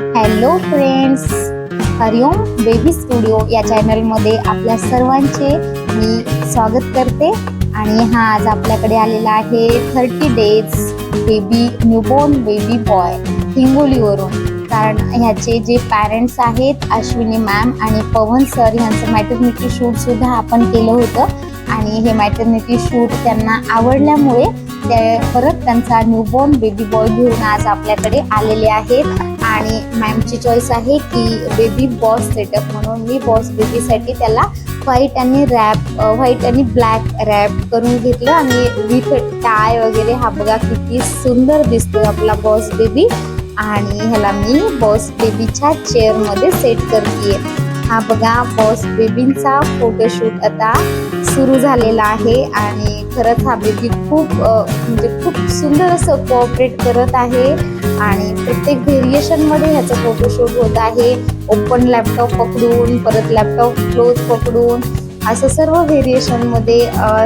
Hello friends Hariom baby studio या चॅनलमध्ये आपल्या सर्वांचे मी स्वागत करते. आणि हा आज आपल्याकडे आलेला आहे thirty days baby newborn baby boy हिंगोलीवरून. कारण ह्याचे जे पॅरेंट्स आहेत अश्विनी मॅम आणि पवन सर ह्यांचं मॅटर्निटी शूटसुद्धा आपण केलं होतं. आणि हे मॅटर्निटी शूट त्यांना आवडल्यामुळे ते परत त्यांचा न्यूबॉर्न बेबी बॉय घेऊन आज आपल्याकडे आलेले आहेत. आणि मॅमची चॉईस आहे की बेबी बॉस सेटअप म्हणून मी बॉस बेबीसाठी त्याला व्हाईट आणि रॅप व्हाईट आणि ब्लॅक रॅप करून घेतलं आणि विथ टाय वगैरे हा बघा किती सुंदर दिसतोय आपला बॉस बेबी आणि ह्याला मी बॉस बेबीच्या चेअरमध्ये सेट करते हा बघा बॉस बेबींचा फोटोशूट आता सुरू झालेला आहे आणि खरंच हा बेबी खूप म्हणजे खूप सुंदर असं कोऑपरेट करत आहे. आणि प्रत्येक व्हेरिएशनमध्ये ह्याचं फोटोशूट होत आहे. ओपन लॅपटॉप पकडून परत लॅपटॉप क्लोज पकडून असं सर्व व्हेरिएशनमध्ये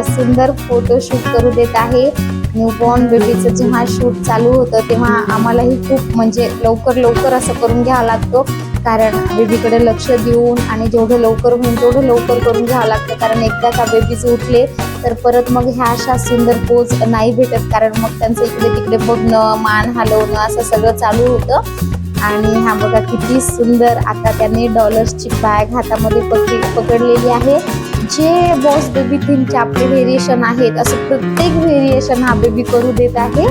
सुंदर फोटोशूट करू देत आहे. न्यूबॉर्न बेबीचं जेव्हा शूट चालू होतं तेव्हा आम्हालाही खूप म्हणजे लवकर लवकर असं करून घ्यावा लागतो. कारण बेबीकडे लक्ष देऊन आणि जेवढं लवकर होईल तेवढं लवकर करून घ्यावं लागतं. कारण एकदा का बेबीज उठले तर परत मग ह्या अशा सुंदर पोज नाही भेटत. कारण मग त्यांचं इकडे तिकडे बघणं मान हलवणं असं सगळं चालू होतं. आणि हा बघा किती सुंदर आता त्यांनी डॉलर्सची बॅग हातामध्ये पकडी पकडलेली आहे. जे बॉस बेबी थीमचे आपले व्हेरिएशन आहेत असं प्रत्येक व्हेरिएशन हा बेबी करू देत आहे.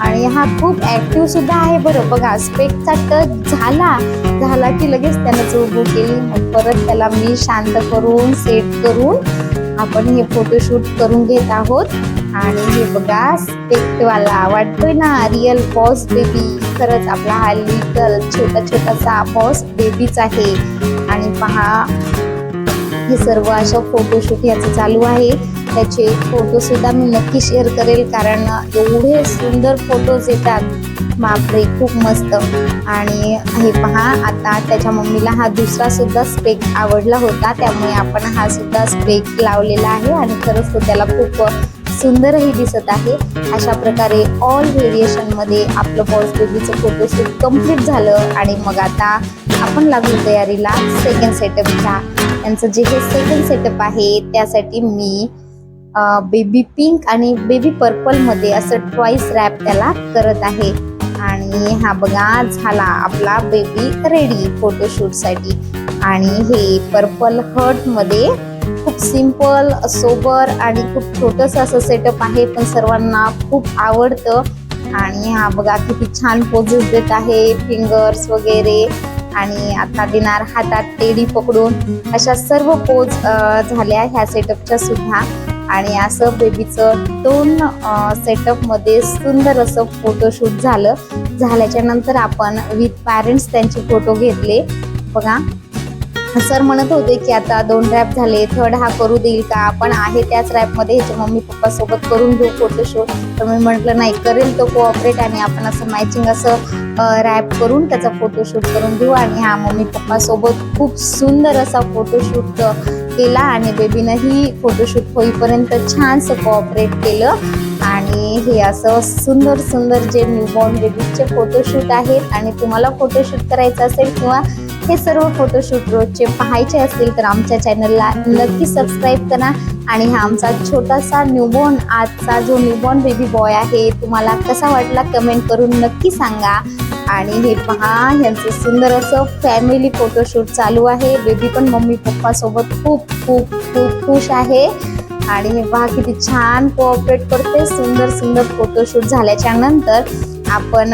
आणि हा खूप ऍक्टिव्ह सुद्धा आहे बरं. बघा स्पेकचा टच झाला झाला की लगेच त्यानं चौबू केली. मग परत त्याला मी शांत करून सेट करून आपण हे फोटोशूट करून घेत आहोत. आणि हे बघा स्पेक्टवाला वाटतोय ना रिअल बॉस बेबी खरंच आपला हा लिटल छोटा छोटासा बॉस बेबीच आहे. आणि पहा हे सर्व अशा फोटोशूट याचं चालू आहे. त्याचे फोटो सुद्धा मी नक्की शेअर करेल कारण एवढे सुंदर फोटोज येतात. बापरे खूप मस्त. आणि हे पहा आता त्याच्या मम्मीला हा दुसरा सुद्धा स्पेक आवडला होता. त्यामुळे आपण हा सुद्धा स्पेक लावलेला आहे आणि खरंच तो त्याला खूप सुंदरही दिसत आहे. अशा प्रकारे ऑल व्हेरिएशनमध्ये आपलं बॉस बेबीचं फोटोशूट कंप्लीट झालं आणि मग आता आपण लागलो तयारीला सेकंड सेटअपच्या त्यांचं जे हे सेकंड सेटअप आहे त्यासाठी मी बेबी पिंक आणि बेबी पर्पलमध्ये असं ट्वाईस रॅप त्याला करत आहे. आणि हा बघा झाला आपला बेबी रेडी फोटोशूटसाठी आणि हे पर्पल हर्टमध्ये खूप सिंपल सोबर आणि खूप छोटंसं असं सेटअप आहे पण सर्वांना खूप आवडतं. आणि हा बघा किती छान पोजेस देत आहे फिंगर्स वगैरे. आणि आता देणार हातात टेडी पकडून अशा सर्व पोज झाल्या ह्या सेटअपच्या सुद्धा. आणि असं बेबीचं दोन सेटअपमध्ये सुंदर असं फोटोशूट झालं. झाल्याच्यानंतर आपण विथ पॅरेंट्स त्यांचे फोटो घेतले. बघा. सर म्हणत होते की आता दोन रॅप झाले थर्ड हा करू देईल का? आपण आहे त्याच रॅपमध्ये ह्याच्या मम्मी पप्पा सोबत करून घेऊ फोटोशूट तर मी म्हटलं नाही करेल तो कोऑपरेट आणि आपण असं मॅचिंग असं रॅप करून त्याचा फोटोशूट करून घेऊ आणि हा मम्मी पप्पा सोबत खूप सुंदर असा फोटोशूट केला आणि बेबीनंही फोटोशूट होईपर्यंत छानसं कोऑपरेट केलं आणि हे असं सुंदर सुंदर जे न्यूबॉर्न बेबीचे फोटोशूट आहेत आणि तुम्हाला फोटोशूट करायचं असेल किंवा हे सर्व फोटोशूट रोजचे पाहायचे असतील तर आमच्या चॅनलला नक्की सबस्क्राईब करा. आणि हा आमचा छोटासा न्यूबॉर्न आजचा जो न्यूबॉर्न बेबी बॉय आहे तुम्हाला कसा वाटला कमेंट करून नक्की सांगा. आणि हे पहा ह्यांचं सुंदर असं फॅमिली फोटोशूट चालू आहे. बेबी पण मम्मी पप्पा सोबत खूप खूप खूप खुश आहे. आणि हे पहा किती छान कोऑपरेट करते. सुंदर सुंदर फोटोशूट झाल्याच्यानंतर आपण